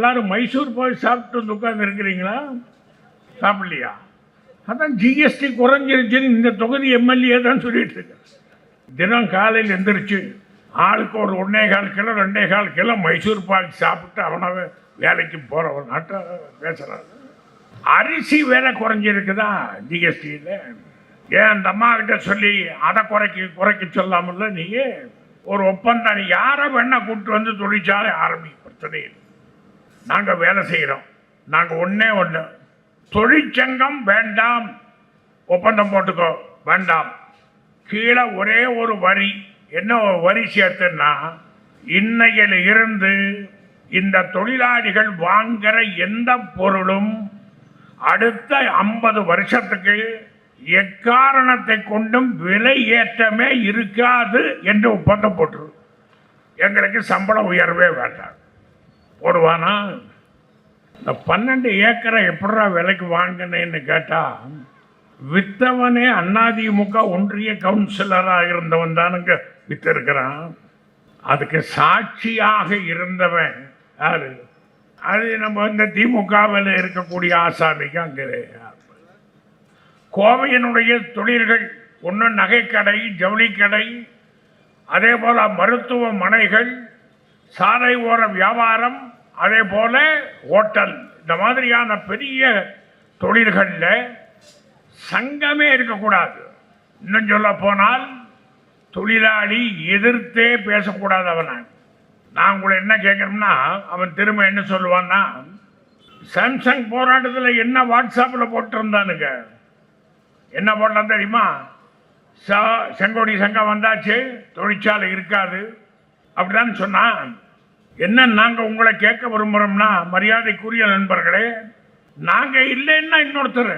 எல்லாரும் மைசூர் போய் சாப்பிட்டு வந்து உட்காந்து இருக்கிறீங்களா? சாப்பிடலையா? அதான் ஜிஎஸ்டி குறைஞ்சிருச்சுன்னு இந்த தொகுதி எம்எல்ஏ தான் சொல்லிட்டு இருக்கேன் தினம் காலையில் எந்திரிச்சு ஆளுக்கு ஒரு ஒன்றே கால் கிலோ ரெண்டே கால் கிலோ மைசூர் பால் சாப்பிட்டு அவனவே வேலைக்கு போகிறவன் நாட்டை பேசுகிறான் அரிசி வேலை குறைஞ்சிருக்குதா ஜிஎஸ்டியில் ஏன் அந்த அம்மா கிட்ட சொல்லி அதை குறைக்க குறைக்க சொல்லாமல்ல நீ ஒரு ஒப்பந்தம் யாரை வேணா கூப்பிட்டு வந்து தொழிற்சாலை ஆரம்பி பிரச்சனை இல்லை. நாங்கள் வேலை செய்கிறோம் நாங்கள் ஒன்றே ஒன்று தொழிற்சங்கம் வேண்டாம். ஒப்பந்தம் போட்டுக்கோ. வேண்டாம். கீழே ஒரே ஒரு வரி. என்ன வரி சேர்த்துன்னா இன்னையில் இருந்து இந்த தொழிலாளிகள் வாங்குகிற எந்த பொருளும் அடுத்த ஐம்பது வருஷத்துக்கு எக்காரணத்தை கொண்டும் விலை ஏற்றமே இருக்காது என்று ஒப்பந்தம் போட்டுரு. எங்களுக்கு சம்பள உயர்வே வேண்டாம். போடுவானா? இந்த பன்னெண்டு ஏக்கரை எப்படா விலைக்கு வாங்கினேன்னு கேட்டால் வித்தவனே அதிமுக ஒன்றிய கவுன்சிலராக இருந்தவன் தானுங்க வித்திருக்கிறான். அதுக்கு சாட்சியாக இருந்தவன் யாரு? அது நம்ம இந்த திமுகவில் இருக்கக்கூடிய ஆசாமிக்கு அங்கே கோவையினுடைய தொழில்கள் ஒன்று நகைக்கடை ஜவுளிக்கடை அதே போல் மருத்துவமனைகள் சாலை ஓர வியாபாரம் அதே போல் ஹோட்டல் இந்த மாதிரியான பெரிய தொழில்களில் சங்கமே இருக்கக்கூடாது. இன்னும் சொல்ல போனால் தொழிலாளி எதிர்த்தே பேசக்கூடாது அவனை. நான் உங்களை என்ன கேட்குறோம்னா அவன் திரும்ப என்ன சொல்லுவான்னா சாம்சங் போராட்டத்தில் என்ன வாட்ஸ்அப்பில் போட்டிருந்தானுங்க? என்ன போட்டான் தெரியுமா? ச செங்கோடி சங்கம் வந்தாச்சு தொழிற்சாலை இருக்காது. அப்படிதான் சொன்னான். என்ன நாங்கள் உங்களை கேட்க விரும்புகிறோம்னா மரியாதைக்குரிய நண்பர்களே நாங்கள் இல்லைன்னா இன்னொருத்தர்.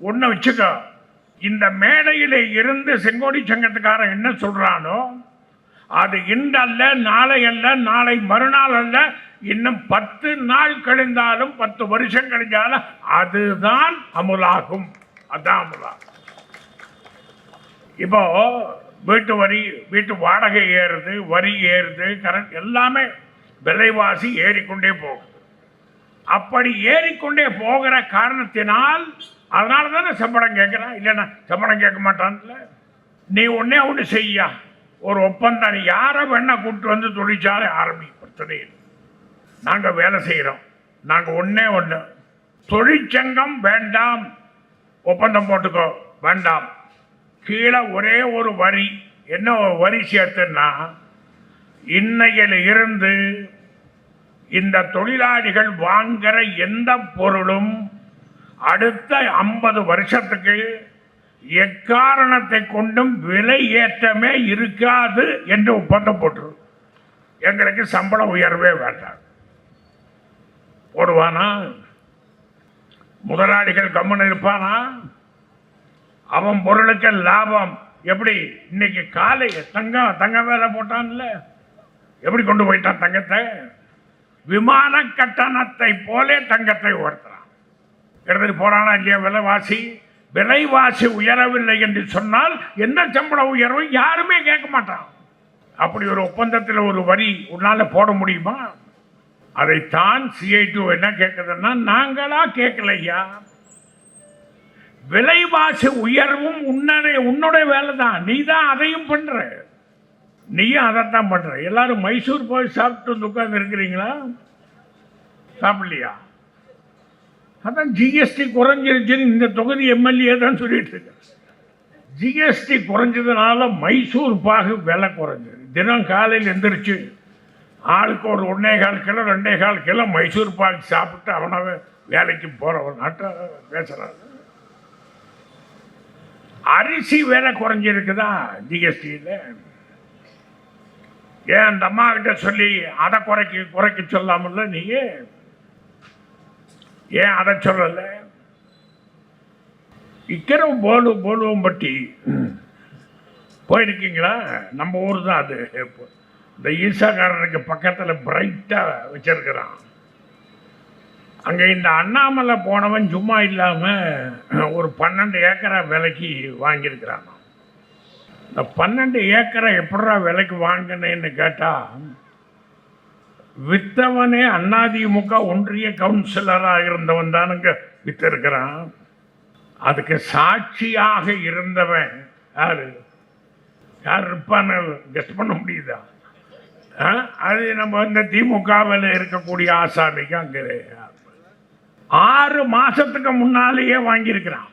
ஒன்று வச்சுக்கோ. இந்த மேடையில் இருந்து செங்கோடி சங்கத்துக்காரன் என்ன சொல்கிறானோ அது இன்றல்ல நாளை அல்ல நாளை மறுநாள் அல்ல இன்னும் பத்து நாள் கழிந்தாலும் பத்து வருஷம் கழிஞ்சாலும் அதுதான் அமுலாகும். அதான் அமுலாகும் இப்போ வீட்டு வரி வீட்டு வாடகை ஏறுது வரி ஏறுது கரண்ட் எல்லாமே விலைவாசி ஏறிக்கொண்டே போகுது. அப்படி ஏறிக்கொண்டே போகிற காரணத்தினால் அதனால தானே சம்பளம் கேட்குறான் இல்லைன்னா சம்பளம் கேட்க மாட்டான்ல. நீ ஒன்றே ஒன்று செய்யா. ஒரு ஒப்பந்தம் யாரை வேணா கூப்பிட்டு வந்து தொழிற்சாலை ஆரம்பி பிரச்சனை இல்லை. நாங்கள் வேலை செய்கிறோம் நாங்கள் ஒன்றே ஒன்று தொழிற்சங்கம் வேண்டாம். ஒப்பந்தம் போட்டுக்கோ. வேண்டாம். கீழே ஒரே ஒரு வரி. என்ன வரி சேர்த்துன்னா இன்னையில் இருந்து இந்த தொழிலாளிகள் வாங்கிற எந்த பொருளும் அடுத்த ஐம்பது வருஷத்துக்கு எக்காரணத்தை கொண்டும் விலை ஏற்றமே இருக்காது என்று ஒப்பந்தம் போட்டுரும் எங்களுக்கு சம்பள உயர்வே வேண்டாம். போடுவானா? முதலாளிகள் கம்முன்னு இருப்பானா? அவன் பொருளுக்கு லாபம். எப்படி? இன்னைக்கு காலை தங்கம் தங்கம் வேலை போட்டான்ல. எப்படி கொண்டு போயிட்டான் தங்கத்தை? விமான கட்டணத்தை போலே தங்கத்தை உயர்த்துறான். எடுத்துட்டு போறானா இல்லையா விலைவாசி? விலைவாசி உயரவில்லை என்று சொன்னால் என்ன சம்பள உயர்வு? யாருமே கேட்க மாட்டான். அப்படி ஒரு ஒப்பந்தத்தில் ஒரு வரி உன்னால் போட முடியுமா? அதைத்தான் சிஐ டூ என்ன கேட்குதுன்னா நாங்களா கேட்கலையா விலைவாசி உயர்வும் உன்னுடைய உன்னுடைய வேலை தான் நீ தான் அதையும் பண்ணுற நீயும் அதைத்தான் பண்ணுற எல்லாரும் மைசூர் போய் சாப்பிட்டு வந்து உட்காந்து இருக்கிறீங்களா? சாப்பிடலையா? அதான் ஜிஎஸ்டி குறைஞ்சிருச்சுன்னு இந்த தொகுதி எம்எல்ஏ தான் சொல்லிட்டு இருக்கேன் ஜிஎஸ்டி குறைஞ்சதுனால மைசூர் பாகு விலை குறைஞ்சது. தினம் காலையில் எந்திரிச்சு ஆளுக்கு ஒரு ஒன்றே கால் கிலோ ரெண்டே கால் கிலோ மைசூர் பாகு சாப்பிட்டு அவனவே வேலைக்கு போகிறவன் நாட்டை பேசுகிறாங்க அரிசி விலை குறைஞ்சிருக்குதா ஜிஎஸ்டியில் ஏன் அந்த அம்மா கிட்ட சொல்லி அதை குறைக்க குறைக்க சொல்லாமல்ல நீ? ஏன் அதை சொல்லலை? இக்கரம் போலு போலுவம்பட்டி. போயிருக்கீங்களா? நம்ம ஊர் தான் அது. இந்த ஈசாக்காரனுக்கு பக்கத்தில் பிரைட்டாக வச்சிருக்கிறான். அங்கே இந்த அண்ணாமலை போனவன் சும்மா இல்லாமல் ஒரு பன்னெண்டு ஏக்கரை விலைக்கு வாங்கியிருக்கிறான். இந்த பன்னெண்டு ஏக்கரை எப்படா விலைக்கு வாங்கினேன்னு கேட்டால் வித்தவனே அதிமுக ஒன்றிய கவுன்சிலராக இருந்தவன் தானுங்க வித்திருக்கிறான். அதுக்கு சாட்சியாக இருந்தவன் யாரு? யார் இருப்பான்னு கெஸ்ட் பண்ண முடியுதா? ஆ? அது நம்ம இந்த திமுகவில் இருக்கக்கூடிய ஆசாமிக்கு அங்கே ஆறு மாசத்துக்கு முன்னாலேயே வாங்கியிருக்கிறான்.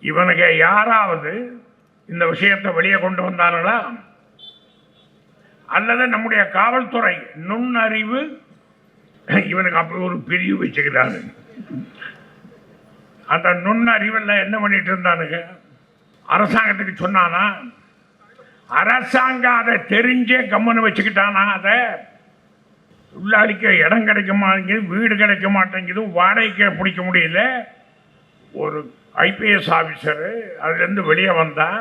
இவனுக்கு யாராவது இந்த விஷயத்தை வெளியே கொண்டு வந்தார்களா? அல்லது நம்முடைய காவல்துறை நுண்ணறிவு இவனுக்கு அப்படி ஒரு பிரிவு வச்சுக்கிறாரு. அந்த நுண்ணறிவில் என்ன பண்ணிட்டு இருந்தானுங்க? அரசாங்கத்துக்கு சொன்னானா அரசாங்கம் அதை தெரிஞ்சே கம்முன்னு வச்சுக்கிட்டானா அதை உள்ளாடிக்க இடம் கிடைக்க மாட்டேங்குது வீடு கிடைக்க மாட்டேங்குது வாடகைக்கு பிடிக்க முடியல. ஒரு ஐபிஎஸ் ஆஃபீஸரு அதுலேருந்து வெளியே வந்தான்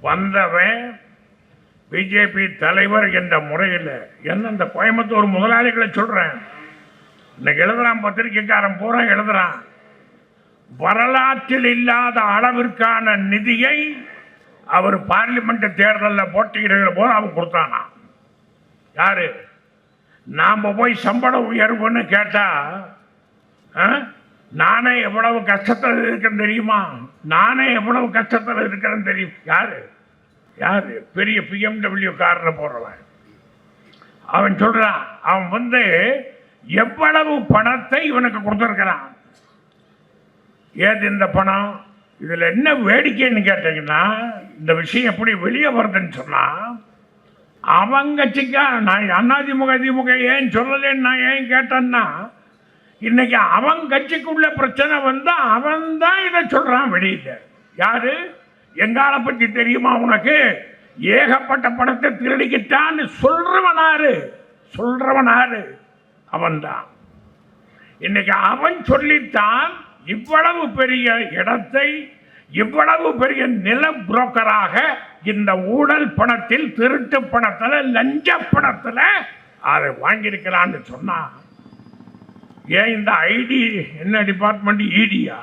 வந்தவன் பிஜேபி தலைவர் என்ற முறையில் என்ன இந்த கோயம்புத்தூர் முதலாளிகளை சொல்கிறேன் இன்னைக்கு எழுதுறான் பத்திரிக்கைக்காரன் பூரா எழுதுறான். வரலாற்றில் இல்லாத அளவிற்கான நிதியை அவர் பார்லிமெண்ட் தேர்தலில் போட்டியிடுகிற போது அவன் கொடுத்தானா யாரு? நாம் போய் சம்பள உயர்வுன்னு கேட்டால் ஆ? நானே எவ்வளவு கஷ்டத்தில் இருக்கிறேன்னு தெரியுமா? நானே எவ்வளவு கஷ்டத்தில் இருக்கிறேன்னு தெரியும். யார்? யார்? பெரிய பிஎம்டபிள்யூ காரில் போடுறவன் அவன் சொல்கிறான் அவன் வந்து எவ்வளவு பணத்தை இவனுக்கு கொடுத்துருக்கிறான். ஏது இந்த பணம்? இதில் என்ன வேடிக்கைன்னு கேட்டீங்கன்னா இந்த விஷயம் எப்படி வெளியே வருதுன்னு சொன்னால் அவன் கட்சிக்கா நான் அதிமுக திமுக ஏன் சொல்லலைன்னு நான் ஏன் கேட்டேன்னா இன்னைக்கு அவன் கட்சிக்குள்ள பிரச்சனை வந்தால் அவன் தான் இதை சொல்கிறான் வெளியில். யார்? எங்கால பற்றி தெரியுமா உனக்கு? ஏகப்பட்ட படத்தை திருடிக்கிட்டான்னு சொல்கிறவனாரு சொல்கிறவனாரு அவன்தான் இன்னைக்கு அவன் சொல்லித்தான் இவ்வளவு பெரிய இடத்தை இவ்வளவு பெரிய நில புரோக்கராக இந்த ஊழல் பணத்தில் திருட்டு பணத்தில் லஞ்ச பணத்தில் அதை வாங்கியிருக்கிறான்னு சொன்னா ஏன் இந்த ஐடி என்ன டிபார்ட்மெண்ட் இடியா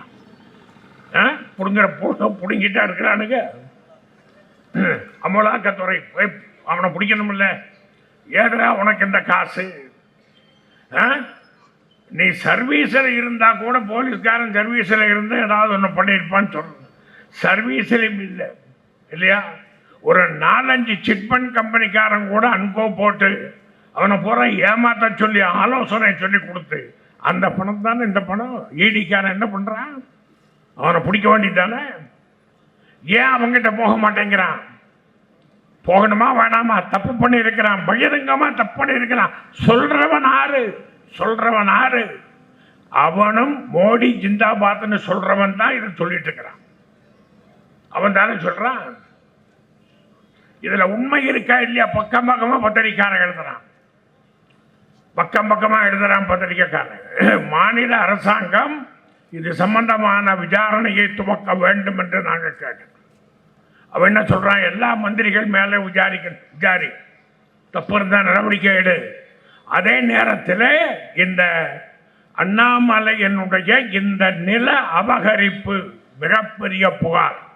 புடுங்குற போட்டோ பிடுங்கிட்டா இருக்கிறானுங்க. அமலாக்கத்துறை போய் அவனை பிடிக்கணும்ல. ஏதா உனக்கு இந்த காசு? ஆ? நீ சர்வீஸில் இருந்தால் கூட போலீஸ்காரன் சர்வீஸில் இருந்து ஏதாவது ஒன்று பண்ணியிருப்பான்னு சொல்கிறேன் சர்வீஸிலும் இல்லை. இல்லையா? ஒரு நாலஞ்சு சிட்பண்ட் கம்பெனிக்காரன் கூட அன்கோ போட்டு அவனை பூரா ஏமாத்த சொல்லி ஆலோசனை சொல்லி கொடுத்து அந்த பணம் தானே இந்த பணம்? ஈடிக்காரன் என்ன பண்ணுறான் அவனை பிடிக்க வேண்டியதானே? ஏன் அவங்ககிட்ட போக மாட்டேங்கிறான்? போகணுமா வேணாமா? தப்பு பண்ணியிருக்கிறான் பகிரங்கமாக தப்பு பண்ணியிருக்கிறான். சொல்கிறவன் ஆறு சொல்கிறவன் ஆறு. அவனும் மோடி ஜிந்தாபாத்னு சொல்கிறவன் தான் இதை சொல்லிட்டு இருக்கிறான். அவன் தானே சொல்கிறான் இதில் உண்மை இருக்கா இல்லையா? பக்கம் பக்கமாக பத்திரிக்காரன் எழுதுறான். பக்கம் பக்கமாக எழுதுறான் பத்திரிக்கைக்காரன். மாநில அரசாங்கம் இது சம்பந்தமான விசாரணையை துவக்க வேண்டும் என்று நாங்கள் கேட்டோம். அவன் என்ன சொல்கிறான் எல்லா மந்திரிகள் மேலே விசாரிக்க விசாரி. தப்பு இருந்தால் நடவடிக்கை எடு. அதே நேரத்தில் இந்த அண்ணாமலையினுடைய இந்த நில அபகரிப்பு மிகப்பெரிய புகார்.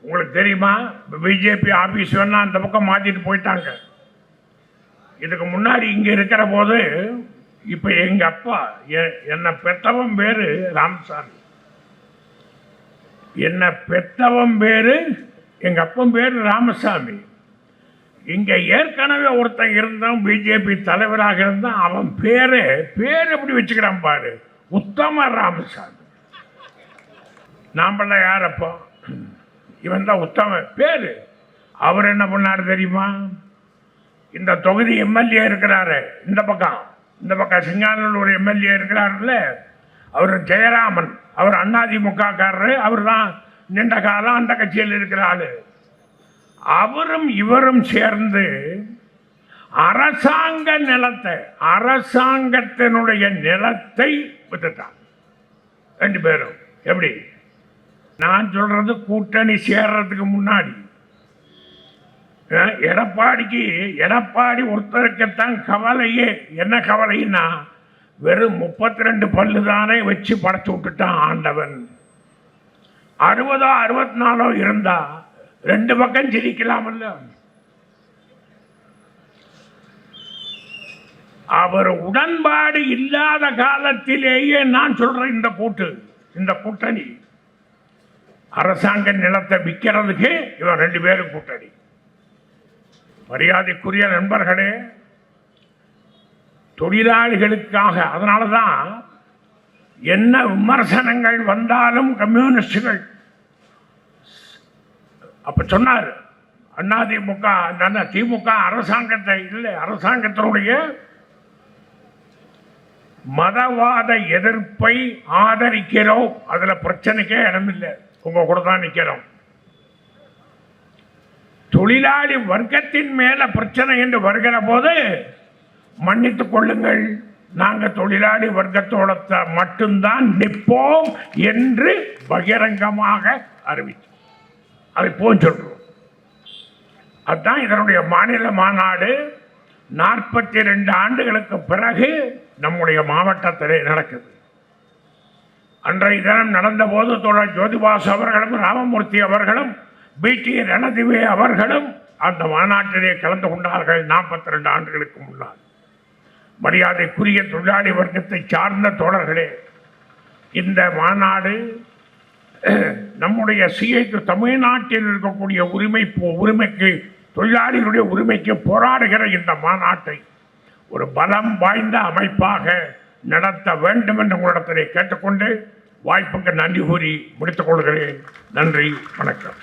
உங்களுக்கு தெரியுமா? பிஜேபி ஆபீஸ் வேணா அந்த பக்கம் மாற்றிட்டு போயிட்டாங்க. இதுக்கு முன்னாடி இங்கே இருக்கிற போது இப்போ எங்கள் அப்பா எ- என்னை பெத்தவன் பேர் ராமசாமி என்னை பெத்தவன் பேர் எங்கள் அப்பன் பேர் ராமசாமி. இங்கே ஏற்கனவே ஒருத்தன் இருந்தான் பிஜேபி தலைவராக இருந்தான். அவன் பேர் பேர் எப்படி வச்சுக்கிறான் பாரு? உத்தம ராமசாமி. நாமெல்லாம் யார் அப்போ? இவன் தான் உத்தம பேரு. அவர் என்ன பண்ணாரு தெரியுமா? இந்த தொகுதி எம்எல்ஏ இருக்கிறாரு. இந்த பக்கம். இந்த பக்கம் சிங்கானூர் எம்எல்ஏ இருக்கிறாருல்ல. அவர் ஜெயராமன். அவர் அதிமுகக்காரரு அவர் தான் நீண்ட காலம் அந்த கட்சியில் இருக்கிற ஆளு. அவரும் இவரும் சேர்ந்து அரசாங்க நிலத்தை அரசாங்கத்தினுடைய நிலத்தை வித்துட்டான் ரெண்டு பேரும். எப்படி? நான் சொல்றது கூட்டணி சேர்றதுக்கு முன்னாடி. எடப்பாடிக்கு எடப்பாடி ஒருத்தருக்குத்தான் கவலையே. என்ன கவலைன்னா வெறும் முப்பத்தி ரெண்டு பல்லு தானே வச்சு படைச்சு விட்டுட்டான் ஆண்டவன். அறுபதோ அறுபத்தி நாலோ இருந்தா ரெண்டு பக்கம் சிரிக்கலாமல்ல அவர் உடன்பாடு இல்லாத காலத்திலேயே நான் சொல்றேன் இந்த கூட்டு இந்த கூட்டணி. அரசாங்க நிலத்தை விற்கிறதுக்கு இவன் ரெண்டு பேரும் கூட்டணி. மரியாதைக்குரிய நண்பர்களே தொழிலாளிகளுக்காக அதனால தான் என்ன விமர்சனங்கள் வந்தாலும் கம்யூனிஸ்டுகள். அப்ப சொன்னார் அதிமுக திமுக அரசாங்கத்தை இல்லை அரசாங்கத்தினுடைய மதவாத எதிர்ப்பை ஆதரிக்கிறோம். அதுல பிரச்சனைக்கே இடமில்லை. உங்க கூட தான் நிற்கிறோம் தொழிலாளி வர்க்கத்தின் மேல பிரச்சனை என்று வருகிற போது மன்னித்துக் கொள்ளுங்கள். நாங்கள் தொழிலாளி வர்க்கத்தோட மட்டும்தான் நிற்போம் என்று பகிரங்கமாக அறிவித்தோம். அதை போய் சொல்றோம். அதுதான் இதனுடைய மாநில மாநாடு. நாற்பத்தி ரெண்டு ஆண்டுகளுக்கு பிறகு நம்முடைய மாவட்டத்திலே நடக்குது. அன்றைய தினம் நடந்தபோது தோழர் ஜோதிபாஸ் அவர்களும் ராமமூர்த்தி அவர்களும் பிடி ரணதிவே அவர்களும் அந்த மாநாட்டிலே கலந்து கொண்டார்கள் நாற்பத்தி ரெண்டு ஆண்டுகளுக்கு முன்னால். மரியாதைக்குரிய தொழிலாளி வர்க்கத்தை சார்ந்த தோழர்களே இந்த மாநாடு நம்முடைய சிஐக்கு தமிழ்நாட்டில் இருக்கக்கூடிய உரிமை போ- உரிமைக்கு தொழிலாளிகளுடைய உரிமைக்கு போராடுகிற இந்த மாநாட்டை ஒரு பலம் வாய்ந்த அமைப்பாக நடத்த வேண்டும் என்று உங்களிடத்திலே கேட்டுக்கொண்டு வாய்ப்புக்கு நன்றி கூறி முடித்துக் கொள்கிறேன். நன்றி வணக்கம்.